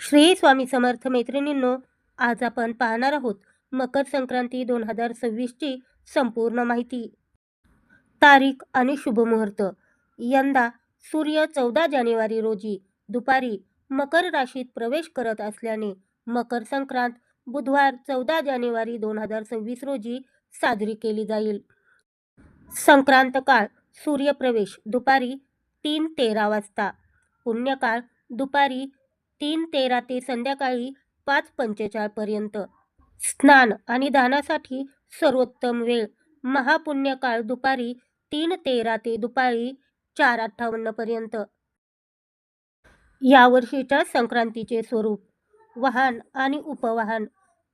श्री स्वामी समर्थ मैत्रिणींनो आज आपण पाहणार आहोत मकर संक्रांती दोन हजार सव्वीसची संपूर्ण माहिती. तारीख आणि शुभमुहूर्त यंदा सूर्य चौदा जानेवारी रोजी दुपारी मकर राशीत प्रवेश करत असल्याने मकर संक्रांत बुधवार चौदा जानेवारी दोन हजार सव्वीस रोजी साजरी केली जाईल. संक्रांत काळ सूर्यप्रवेश दुपारी तीन तेरा वाजता. पुण्यकाळ दुपारी तीन तेरा ते संध्याकाळी पाच पंचेचाळपर्यंत. स्नान आणि दानासाठी सर्वोत्तम वेळ. महापुण्यकाळ दुपारी तीन तेरा ते दुपारी चार अठ्ठावन्नपर्यंत यावर्षीच्या संक्रांतीचे स्वरूप. वाहन आणि उपवाहन.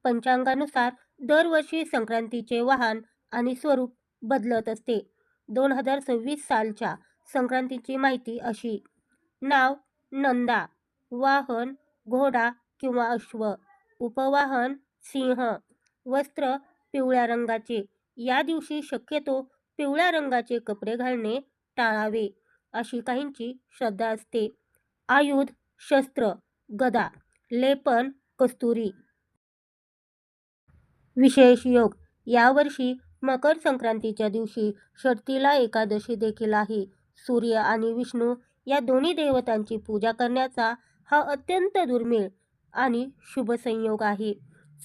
पंचांगानुसार दरवर्षी संक्रांतीचे वाहन आणि स्वरूप बदलत असते. दोन हजार सव्वीस सालच्या संक्रांतीची माहिती अशी. नाव नंदा. वाहन घोडा किंवा अश्व उपवाहन सिंह वस्त्र पिवळ्या रंगाचे. या दिवशी शक्यतो पिवळ्या रंगाचे कपडे घालणे टाळावे अशी काहींची श्रद्धा असते. आयुध शस्त्र गदा लेपन कस्तुरी. विशेष योग. यावर्षी मकर संक्रांतीच्या दिवशी षष्टीला एकादशी देखील आहे. सूर्य आणि विष्णू या दोन्ही देवतांची पूजा करण्याचा हा अत्यंत दुर्मिळ आणि शुभ संयोग आहे.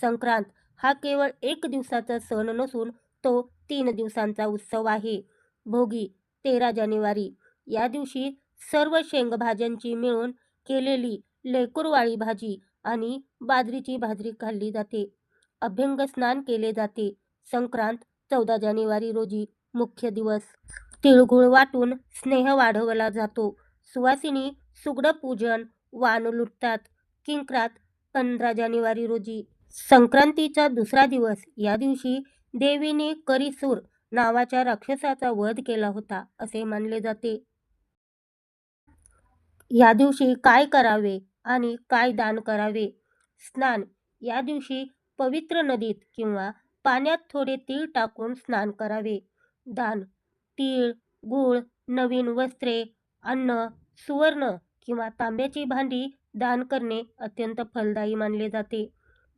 संक्रांत हा केवळ एक दिवसाचा सण नसून तो तीन दिवसांचा उत्सव आहे. भोगी तेरा जानेवारी या दिवशी सर्व शेंगभाज्यांची मिळून केलेली लेकुरवाळी भाजी आणि बाजरीची भाजरी खाल्ली जाते. अभ्यंग स्नान केले जाते. संक्रांत चौदा जानेवारी रोजी मुख्य दिवस. तिळगुळ वाटून स्नेह वाढवला जातो. सुवासिनी सुगड पूजन वाण लुटतात. किंक्रात पंधरा जानेवारी रोजी. संक्रांतीचा दुसरा दिवस. या दिवशी देवीने करिसूर नावाच्या राक्षसाचा वध केला होता असे मानले जाते. या दिवशी काय करावे आणि काय दान करावे? स्नान. या दिवशी पवित्र नदीत किंवा पाण्यात थोडे तीळ टाकून स्नान करावे. दान. तीळ गूळ नवीन वस्त्रे अन्न सुवर्ण किंवा तांब्याची भांडी दान करणे अत्यंत फलदायी मानले जाते.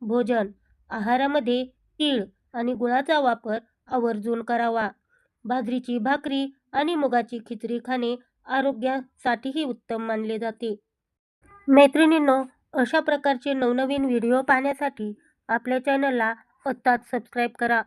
भोजन आहारामध्ये तीळ आणि गुळाचा वापर आवर्जून करावा. बाजरीची भाकरी आणि मुगाची खिचडी खाणे आरोग्यासाठीही उत्तम मानले जाते. मैत्रिणींनो अशा प्रकारचे नवनवीन व्हिडिओ पाहण्यासाठी आपल्या चॅनलला आत्ताच सबस्क्राईब करा.